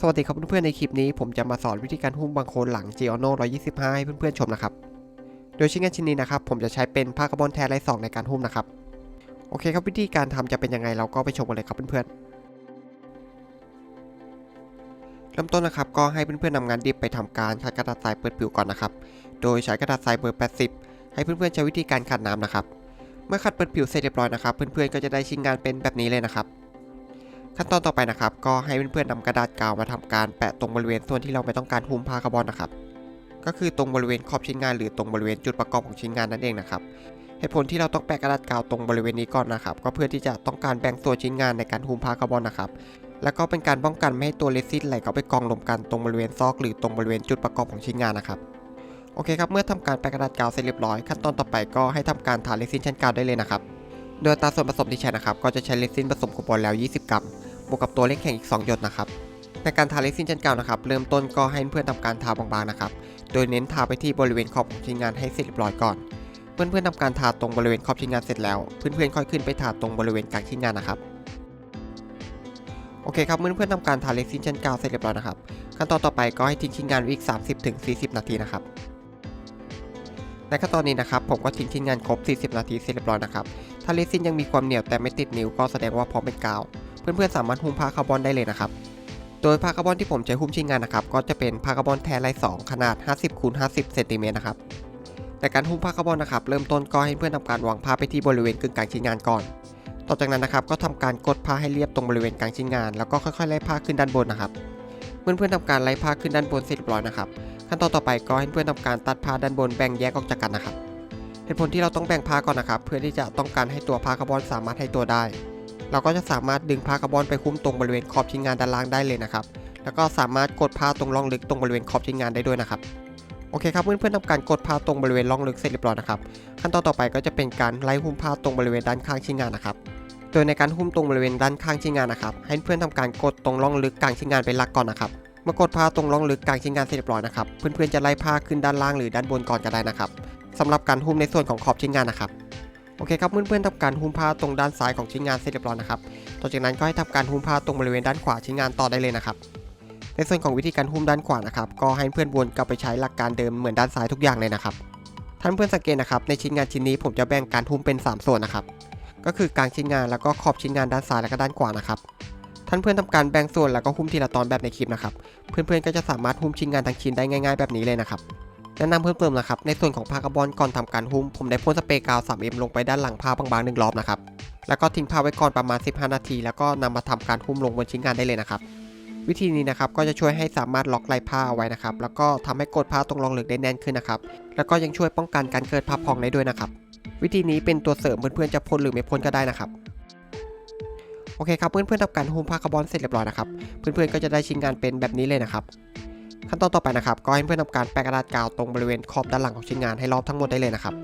สวัสดีครับเพื่อนๆในคลิปนี้ผมจะมาสอนวิธีการหุ้มบางโคลนหลัง g i o n o 125 ให้เพื่อนๆชมนะครับ โดยชิ้นงานชิ้นนี้นะครับผมจะใช้เป็นผ้าคาร์บอนแท้ไร้สองในการหุ้มนะครับ โอเคครับวิธีการทำจะเป็นยังไงเราก็ไปชมกันเลยครับเพื่อนๆ เริ่มต้นนะครับก็ให้เพื่อนๆนำงานดิบไปทำการขัดกระดาษทรายเปิดผิวก่อนนะครับ โดยใช้กระดาษทรายเบอร์ 80 ให้เพื่อนๆใช้วิธีการขัดน้ำนะครับ เมื่อขัดเปิดผิวเสร็จเรียบร้อยนะครับ เพื่อนๆก็จะได้ชิ้นงานเป็นแบบนี้เลยนะครับ ขั้นตอนต่อไปนะครับ ก็ให้เพื่อนๆนำกระดาษกาวมาทำการแปะตรงบริเวณส่วนที่เราไม่ต้องการหุ้มผ้าคาร์บอนนะครับ ก็คือตรงบริเวณขอบชิ้นงาน หรือตรงบริเวณจุดประกอบของชิ้นงานนั่นเองนะครับเหตุผลที่เราต้องแปะกระดาษกาวตรงบริเวณนี้ก่อนนะครับ ก็เพื่อที่จะต้องการแบ่งส่วนชิ้นงานในการหุ้มผ้าคาร์บอนนะครับแล้วก็เป็นการป้องกันไม่ให้ตัวเรซินไหลเข้าไปกองรวมกันตรงบริเวณซอกหรือตรงบริเวณจุดประกอบของชิ้นงานนะครับโอเคครับเมื่อทำการแปะกระดาษกาวเสร็จเรียบร้อยขั้นตอนต่อไปก็ให้ทำการทาเรซินชั้นกาวได้เลยนะครับ โดยตาส่วนผสมที่ใช้นะครับ ก็จะใช้เรซินผสมโคบอลแล้ว 20 กรัม บวกกับตัวเลขแข็งอีก 2 หยดนะครับ ในการทาเรซินชั้นกาวนะครับ เริ่มต้นก็ให้เพื่อนทำการทาบางๆนะครับ โดยเน้นทาไปที่บริเวณขอบของชิ้นงานให้เสร็จเรียบร้อยก่อน เพื่อนๆทำการทาตรงบริเวณขอบชิ้นงานเสร็จแล้ว เพื่อนๆค่อยขึ้นไปทาตรงบริเวณกลางชิ้นงานนะครับ โอเคครับเมื่อเพื่อนๆทำการทาเรซินชั้นกาวเสร็จเรียบร้อยนะครับ ขั้นตอนต่อไปก็ให้ทิ้งชิ้นงานอีก 30-40 นาทีนะครับในขั้นตอนนี้นะครับผมก็ทิ้งชิ้นงานครบ 40 นาทีเสร็จเรียบร้อยนะครับ ถ้าเรซินยังมีความเหนียวแต่ไม่ติดนิ้วก็แสดงว่าพร้อมเป็นกาว เพื่อนๆสามารถหุ้มผ้าคาร์บอนได้เลยนะครับ โดยผ้าคาร์บอนที่ผมใช้หุ้มชิ้นงานนะครับ ก็จะเป็นผ้าคาร์บอนแท้ลาย2ขนาด 50คูณ50เซนติเมตรนะครับในการหุ้มผ้าคาร์บอนนะครับเริ่มต้นก็ให้เพื่อนทำการวางผ้าไปที่บริเวณกึ่งกลางชิ้นงานก่อน ต่อจากนั้นนะครับก็ทำการกดผ้าให้เรียบตรงบริเวณกลางชิ้นงาน แล้วก็ค่อยๆไล่ผ้าขึ้นด้านบนนะครับ เมื่อเพื่อนทำการไล่ผ้าขึ้นด้านบนเสร็จเรียบร้อยนะครับขั้นตอนต่อไปก็ให้เพื่อนทำการตัดผ้าด้านบนแบ่งแยกออกจากกันนะครับ เหตุผลที่เราต้องแบ่งผ้าก่อนนะครับ เพื่อที่จะต้องการให้ตัวผ้าคาร์บอนสามารถให้ตัวได้ เราก็จะสามารถดึงผ้าคาร์บอนไปคุ้มตรงบริเวณขอบชิ้นงานด้านล่างได้เลยนะครับ แล้วก็สามารถกดผ้าตรงร่องลึกตรงบริเวณขอบชิ้นงานได้ด้วยนะครับ โอเคครับเพื่อนๆทำการกดผ้าตรงบริเวณร่องลึกเสร็จเรียบร้อยนะครับ ขั้นตอนต่อไปก็จะเป็นการไล่หุ้มผ้าตรงบริเวณด้านข้างชิ้นงานนะครับ โดยในการหุ้มตรงบริเวณด้านข้างชิ้นงานนะครับ ให้เพื่อนทำการกดตรงร่องลึกกลางชิ้นงานเป็นหลักก่อนนะครับ เมื่อกดผ้าตรงร่องลึกกลางชิ้นงานเสร็จเรียบร้อยนะครับ เพื่อนๆจะไล่ผ้าขึ้นด้านล่างหรือด้านบนก่อนก็ได้นะครับสำหรับการหุ้มในส่วนของขอบชิ้นงานนะครับ โอเคครับเพื่อนๆทำการหุ้มผ้าตรงด้านซ้ายของชิ้นงานเสร็จเรียบร้อยนะครับ ต่อจากนั้นก็ให้ทำการหุ้มผ้าตรงบริเวณด้านขวาชิ้นงานต่อได้เลยนะครับ ในส่วนของวิธีการหุ้มด้านขวานะครับก็ให้เพื่อนวนกลับไปใช้หลักการเดิมเหมือนด้านซ้ายทุกอย่างเลยนะครับ ท่านเพื่อนสังเกตนะครับในชิ้นงานชิ้นนี้ผมจะแบ่งการหุ้มเป็น 3 ส่วนนะครับ ก็คือกลางชิ้นงานแล้วก็ขอบชิ้นงานด้านซ้ายและก็ด้านขวานะครับท่านเพื่อนทำการแบ่งส่วนแล้วก็หุ้มทีละตอนแบบในคลิปนะครับ เพื่อนๆก็จะสามารถหุ้มชิ้นงานทั้งชิ้นได้ง่าย ๆ แบบนี้เลยนะครับ แนะนำเพิ่มเติมนะครับ ในส่วนของผ้าคาร์บอนก่อนทำการหุ้ม ผมได้พ่นสเปรย์กาว 3M ลงไปด้านหลังผ้าบางๆหนึ่งรอบนะครับ แล้วก็ทิ้งผ้าไว้ก่อนประมาณ 15 นาที แล้วก็นำมาทำการหุ้มลงบนชิ้นงานได้เลยนะครับ วิธีนี้นะครับก็จะช่วยให้สามารถล็อกลายผ้าเอาไว้นะครับ แล้วก็ทำให้กดผ้าตรงรองเหลึกได้แน่นขึ้นนะครับ แล้วก็ยังช่วยป้องกันการเกิดผ้าพองได้ด้วยนะครับ วิธีนี้เป็นตัวเสริมเพื่อนๆจะพ่นหรือไม่พ่นก็ได้นะครับโอเคครับเพื่อนๆทำการหุ้มผ้าคาร์บอนเสร็จเรียบร้อยนะครับเพื่อนๆก็จะได้ชิ้นงานเป็นแบบนี้เลยนะครับ ขั้นตอนต่อไปนะครับ ก็ให้เพื่อนทำการแปะกระดาษกาวตรงบริเวณขอบด้านหลังของชิ้นงานให้รอบทั้งหมดได้เลยนะครับ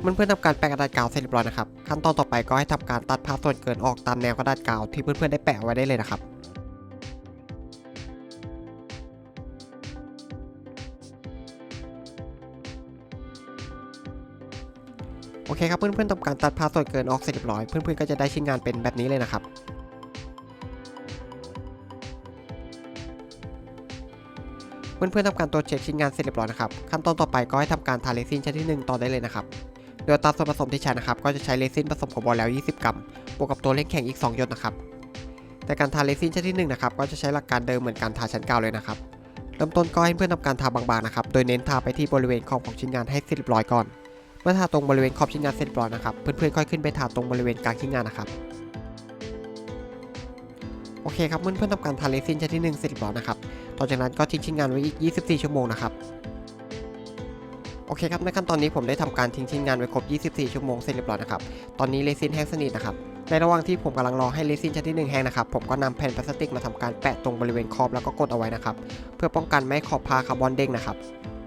เพื่อนๆทำการแปะกระดาษกาวเสร็จเรียบร้อยนะครับ ขั้นตอนต่อไปก็ให้ทำการตัดผ้าส่วนเกินออกตามแนวกระดาษกาวที่เพื่อนๆได้แปะไว้ได้เลยนะครับ เคครับเพื่อนๆทำการตัดผ้าส่วนเกินออกเสร็จเรียบร้อยเพื่อนๆก็จะได้ชิ้นงานเป็นแบบนี้เลยนะครับเพื่อนๆทำการตรวจเช็คชิ้นงานเสร็จเรียบร้อยนะครับขั้นตอนต่อไปก็ให้ทำการทาเรซินชั้นที่ 1 ต่อได้เลยนะครับโดยอัตราส่วนผสมที่ใช้นะครับก็จะใช้เรซินผสมโคบอลแล้ว 20 กรัมบวกกับตัวเลขแข็งอีก 2 หยดนะครับแต่การทาเรซินชั้นที่1นะครับก็จะใช้หลักการเดิมเหมือนการทาชั้นเก่าเลยนะครับเริ่มต้นก็ให้เพื่อนทำการทาบางๆนะครับโดยเน้นทาไปที่บริเวณขอบของชิ้นงานให้เสร็จเรียบร้อยก่อน มื่อทาตรงบริเวณขอบชิ้นงานเสร็จเรียบร้อยนะครับ เพื่อนๆค่อยขึ้นไปทาตรงบริเวณกลางชิ้นงานนะครับ โอเคครับเพื่อนๆทำการทาเรซินชั้นที่ 1 เสร็จเรียบร้อยนะครับ ต่อจากนั้นก็ทิ้งชิ้นงานไว้อีก 24 ชั่วโมงนะครับ โอเคครับในขั้นตอนนี้ผมได้ทำการทิ้งชิ้นงานไว้ครบ 24 ชั่วโมงเสร็จเรียบร้อยนะครับ ตอนนี้เรซินแห้งสนิทนะครับ ในระหว่างที่ผมกำลังรอให้เรซินชั้นที่1แห้งนะครับ ผมก็นำแผ่นพลาสติกมาทำการแปะตรงบริเวณขอบแล้วก็กดเอาไว้นะครับ เพื่อป้องกันไม่ให้ขอบผ้าคาร์บอนเด้งนะครับ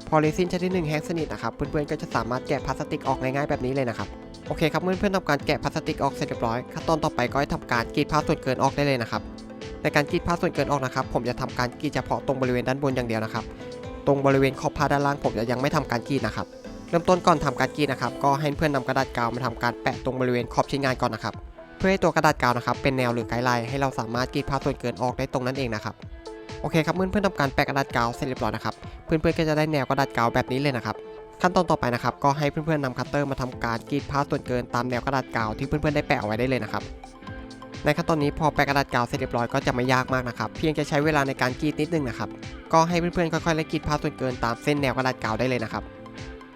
พอเรซินชั้นที่1แห้งสนิทนะครับ เพื่อนๆก็จะสามารถแกะพลาสติกออกง่ายๆแบบนี้เลยนะครับโอเคครับเพื่อนๆทำการแกะพลาสติกออกเสร็จเรียบร้อยขั้นตอนต่อไปก็ให้ทำการกรีดผ้าส่วนเกินออกได้เลยนะครับในการกรีดผ้าส่วนเกินออกนะครับ ผมจะทำการกรีดเฉพาะตรงบริเวณด้านบนอย่างเดียวนะครับ ตรงบริเวณขอบผ้าด้านล่างผมจะยังไม่ทำการกรีดนะครับเริ่มต้นก่อนทำการกรีดนะครับ ก็ให้เพื่อนนำกระดาษกาวมาทำการแปะตรงบริเวณขอบชิ้นงานก่อนนะครับ เพื่อให้ตัวกระดาษกาวนะครับเป็นแนวหรือไกด์ไลน์ให้เราสามารถกรีดภาส่วนเกินออกได้ตรงนั้นเองนะครับ โอเคครับเมื่อเพื่อนทำการแปะกระดาษกาวเสร็จเรียบร้อยนะครับเพื่อนๆก็จะได้แนวกระดาษกาวแบบนี้เลยนะครับขั้นตอนต่อไปนะครับก็ให้เพื่อนๆนำคัตเตอร์มาทำการกรีดภาส่วนเกินตามแนวกระดาษกาวที่เพื่อนๆได้แปะเอาไว้ได้เลยนะครับในขั้นตอนนี้พอแปะกระดาษกาวเสร็จเรียบร้อยก็จะไม่ยากมากนะครับเพียงจะใช้เวลาในการกรีดนิดนึงนะครับก็ให้เพื่อนๆค่อยๆไล่กรีดภาส่วนเกินตามเส้นแนวกระดาษกาวได้เลยนะครับ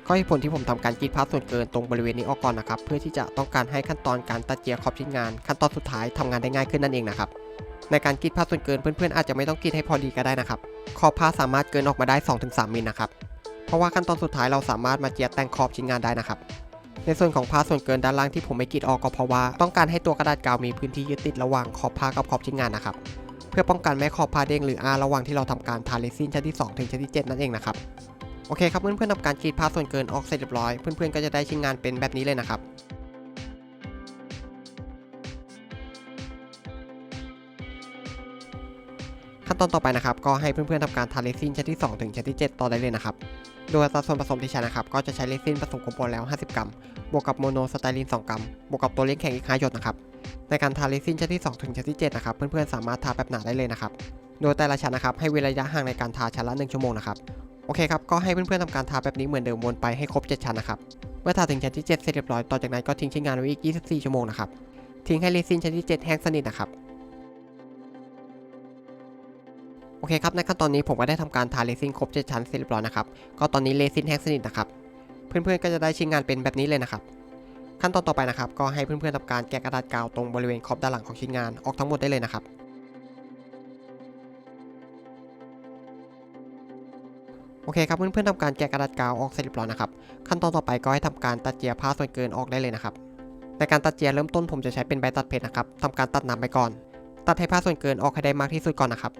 ก็เหตุผลที่ผมทำการกรีดภาส่วนเกินตรงบริเวณนี้ออกก่อนนะครับเพื่อที่จะต้องการให้ขั้นตอนการตัดเจียขอบชิ้นงาน ขั้นตอนสุดท้ายทำงานได้ง่ายขึ้นนั่นเองนะครับ ในการกรีดภาส่วนเกินเพื่อนๆอาจจะไม่ต้องกรีดให้พอดีก็ได้นะครับ ขอบผ้าสามารถเกินออกมาได้ 2-3มิลนะครับ เพราะว่าขั้นตอนสุดท้ายเราสามารถมาเจียแต่งขอบชิ้นงานได้นะครับ ในส่วนของผ้าส่วนเกินด้านล่างที่ผมไม่กรีดออกก็เพราะว่าต้องการให้ตัวกระดาษกาวมีพื้นที่ยึดติดระหว่างขอบผ้ากับขอบชิ้นงานนะครับ เพื่อป้องกันไม่ให้ขอบผ้าเด้งหรืออาระหว่างที่เราทำการทาเรซินชั้นที่2ถึงชั้นที่ 7 นั่นเองนะครับ โอเคครับเพื่อนๆทำการกรีดผ้าส่วนเกินออกเสร็จเรียบร้อย เพื่อนๆก็จะได้ชิ้นงานเป็นแบบนี้เลยนะครับ ขั้นตอนต่อไปนะครับก็ให้เพื่อนๆทำการทาเรซินชั้นที่ 2 ถึงชั้นที่ 7 ต่อได้เลยนะครับ โดยอัตราส่วนผสมที่ใช้นะครับก็จะใช้เรซินผสมโคโปนแล้ว 50 กรัม บวกกับโมโนสไตลิน 2 กรัม บวกกับตัวเล็กแข็งอีก5หยดนะครับ ในการทาเรซินชั้นที่ 2 ถึงชั้นที่ 7 นะครับ เพื่อนๆสามารถทาแบบหนาได้เลยนะครับ โดยแต่ละชั้นนะครับให้เว้นระยะห่างในการทาชั้นละ1ชั่วโมงนะครับ โอเคครับก็ให้เพื่อนๆทำการทาแบบนี้เหมือนเดิมวนไปให้ครบ 7 ชั้นนะครับ เมื่อทาถึงชั้นที่ 7 เสร็จเรียบร้อย ต่อจากนั้นก็ทิ้งใช้งานไว้อีก 24 ชั่วโมงนะครับ ทิ้งให้เรซินชั้นที่ 7 แห้งสนิทนะครับ โอเคครับในขั้นตอนนี้ผมก็ได้ทำการทาเรซินครบ7ชั้นเสร็จเรียบร้อยนะครับก็ตอนนี้เรซินแห้งสนิทนะครับเพื่อนๆก็จะได้ชิ้นงานเป็นแบบนี้เลยนะครับขั้นตอนต่อไปนะครับก็ให้เพื่อนๆทำการแกะกระดาษกาวตรงบริเวณขอบด้านหลังของชิ้นงานออกทั้งหมดได้เลยนะครับโอเคครับเพื่อนๆทำการแกะกระดาษกาวออกเสร็จเรียบร้อยนะครับขั้นตอนต่อไปก็ให้ทำการตัดเจียผ้าส่วนเกินออกได้เลยนะครับในการตัดเจียเริ่มต้นผมจะใช้เป็นใบตัดเพชรนะครับทำการตัดน้ำไปก่อน ตัดให้ผ้าส่วนเกินออกให้ได้มากที่สุดก่อนนะครับ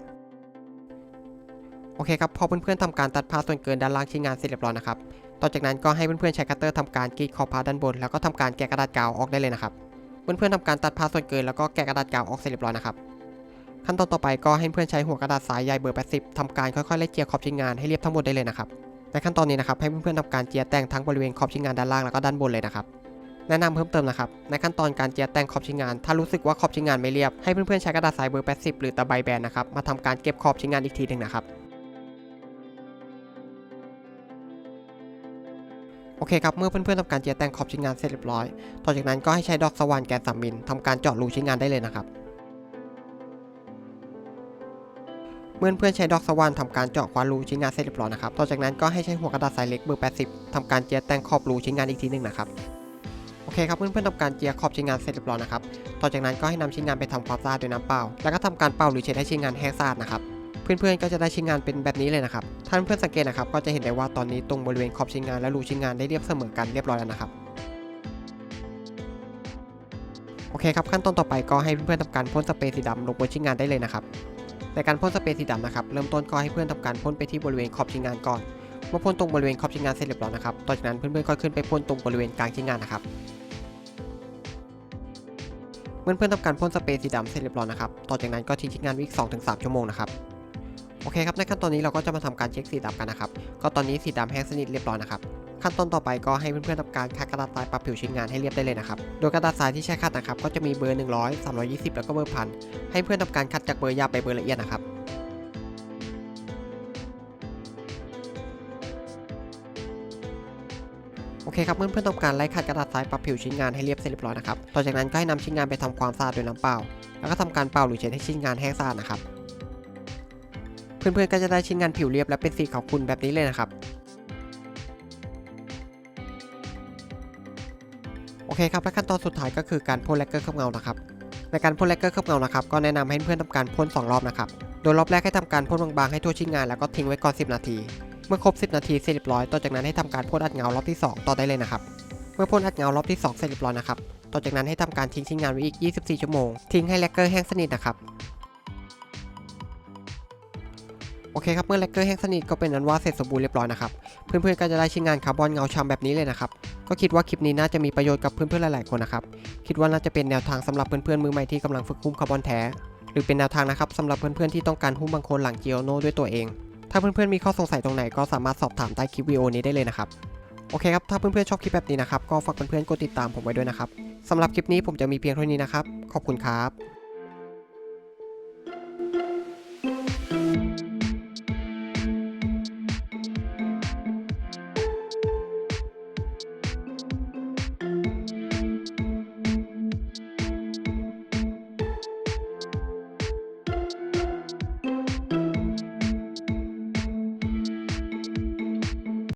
โอเคครับพอเพื่อนๆทำการตัดผ้าส่วนเกินด้านล่างชิ้นงานเสร็จเรียบร้อยนะครับต่อจากนั้นก็ให้เพื่อนๆใช้คัตเตอร์ทำการกรีดขอบผ้าด้านบน แล้วก็ทำการแกะกระดาษกาวออกได้เลยนะครับเพื่อนๆทำการตัดผ้าส่วนเกินแล้วก็แกะกระดาษกาวออกเสร็จเรียบร้อยนะครับขั้นตอนต่อไปก็ให้เพื่อนใช้หัวกระดาษสายใยเบอร์ 80 ทำการค่อยๆไล่เจียขอบชิ้นงานให้เรียบทั้งหมดได้เลยนะครับในขั้นตอนนี้นะครับให้เพื่อนๆทำการเจียแต่งทั้งบริเวณขอบชิ้นงานด้านล่างแล้วก็ด้านบนเลยนะครับแนะนำเพิ่มเติมนะครับในขั้นตอนการเจียแต่งขอบชิ้นงาน ถ้ารู้สึกว่าขอบชิ้นงานไม่เรียบให้เพื่อนๆใช้กระดาษสายเบอร์ 80 หรือตะไบแบนนะครับมาทำการเก็บขอบชิ้นงานอีกทีหนึ่งนะครับ อเคครับเมื่อเพื่อนๆทำการเจียแต่งขอบชิ้นงานเสร็จเรียบร้อย ต่อจากนั้นก็ให้ใช้ดอกสว่านแกนสามมิลทำการเจาะรูชิ้นงานได้เลยนะครับ เมื่อเพื่อนใช้ดอกสว่านทำการเจาะควานรูชิ้นงานเสร็จเรียบร้อยนะครับ ต่อจากนั้นก็ให้ใช้หัวกระดาษสายเล็กเบอร์ 80ทำการเจียแต่งขอบรูชิ้นงานอีกทีหนึ่งนะครับโอเคครับเพื่อนๆทำการเจียขอบชิ้นงานเสร็จเรียบร้อยนะครับ ต่อจากนั้นก็ให้นำชิ้นงานไปทำความสะอาดด้วยน้ำเปล่า แล้วก็ทำการเป่าหรือเช็ดให้ชิ้นงานแห้งสะอาดนะครับ เพื่อนๆก็จะได้ชิ้นงานเป็นแบบนี้เลยนะครับท่านเพื่อนสังเกตนะครับก็จะเห็นได้ว่าตอนนี้ตรงบริเวณขอบชิ้นงานและรูชิ้นงานได้เรียบเสมอกันเรียบร้อยแล้วนะครับโอเคครับขั้นตอนต่อไปก็ให้เพื่อนๆทำการพ่นสเปรย์สีดำลงบนชิ้นงานได้เลยนะครับในการพ่นสเปรย์สีดำนะครับเริ่มต้นก็ให้เพื่อนทำการพ่นไปที่บริเวณขอบชิ้นงานก่อนเมื่อพ่นตรงบริเวณขอบชิ้นงานเสร็จเรียบร้อยนะครับต่อจากนั้นเพื่อนๆก็ขึ้นไปพ่นตรงบริเวณกลางชิ้นงานนะครับเมื่อเพื่อนๆทำการพ่นสเปรย์สีดำเสร็จเรียบร้อยนะครับต่อจากนั้นก็ทิ้งชิ้นงานไว้อีก2-3 ชั่วโมงนะครับ โอเคครับในขั้นตอนนี้เราก็จะมาทำการเช็คสีดำกันนะครับ ก็ตอนนี้สีดำแห้งสนิทเรียบร้อยนะครับ ขั้นตอนต่อไปก็ให้เพื่อนๆทำการคัดกระดาษทรายปรับผิวชิ้นงานให้เรียบได้เลยนะครับ โดยกระดาษทรายที่ใช้คัดนะครับก็จะมีเบอร์ 100 320 แล้วก็เบอร์พันให้เพื่อนทำการคัดจากเบอร์ยาไปเบอร์ละเอียดนะครับโอเคครับเมื่อเพื่อนๆทำการไล่ขัดกระดาษทรายปรับผิวชิ้นงานให้เรียบเสร็จเรียบร้อยนะครับ ต่อจากนั้นก็ให้นำชิ้นงานไปทำความสะอาดด้วยน้ำเปล่า แล้วก็ทำการเป่าหรือเช็ดให้ชิ้นงานแห้งสะอาดนะครับ เพื่อนๆก็จะได้ชิ้นงานผิวเรียบและเป็นสีขาวขุ่นแบบนี้เลยนะครับโอเคครับและขั้นตอนสุดท้ายก็คือการพ่นแลกเกอร์เคลือบเงานะครับในการพ่นแลกเกอร์เคลือบเงานะครับก็แนะนำให้เพื่อนๆทำการพ่น2รอบนะครับโดยรอบแรกให้ทำการพ่นบางๆให้ทั่วชิ้นงานแล้วก็ทิ้งไว้ก่อน 10 นาที เมื่อครบ 10 นาทีเสร็จเรียบร้อยต่อจากนั้นให้ทำการพ่นอัดเงารอบที่ 2 ต่อได้เลยนะครับเมื่อพ่นอัดเงารอบที่2เสร็จเรียบร้อยนะครับต่อจากนั้นให้ทำการทิ้งชิ้นงานไว้อีก 24 ชั่วโมงทิ้งให้แลกเกอร์แห้งสนิทนะครับ โอเคครับเมื่อแลกเกอร์แห้งสนิทก็เป็นนั้นว่าเสร็จสมบูรณ์เรียบร้อยนะครับ เพื่อนๆก็จะได้ชิ้นงานคาร์บอนเงาฉ่ำแบบนี้เลยนะครับ ก็คิดว่าคลิปนี้น่าจะมีประโยชน์กับเพื่อนๆหลายๆคนนะครับ คิดว่าน่าจะเป็นแนวทางสำหรับเพื่อนๆมือใหม่ที่กำลังฝึกหุ้มคาร์บอนแท้ หรือเป็นแนวทางนะครับสำหรับเพื่อนๆที่ต้องการหุ้มบางคนหลังเจียโนด้วยตัวเอง ถ้าเพื่อนๆมีข้อสงสัยตรงไหนก็สามารถสอบถามใต้คลิปวิดีโอนี้ได้เลยนะครับโอเคครับถ้าเพื่อนๆชอบคลิปแบบนี้นะครับก็ฝากเพื่อนๆกดติดตามผมไว้ด้วยนะครับสำหรับคลิปนี้ผมจะมีเพียงเท่านี้นะครับขอบคุณครับ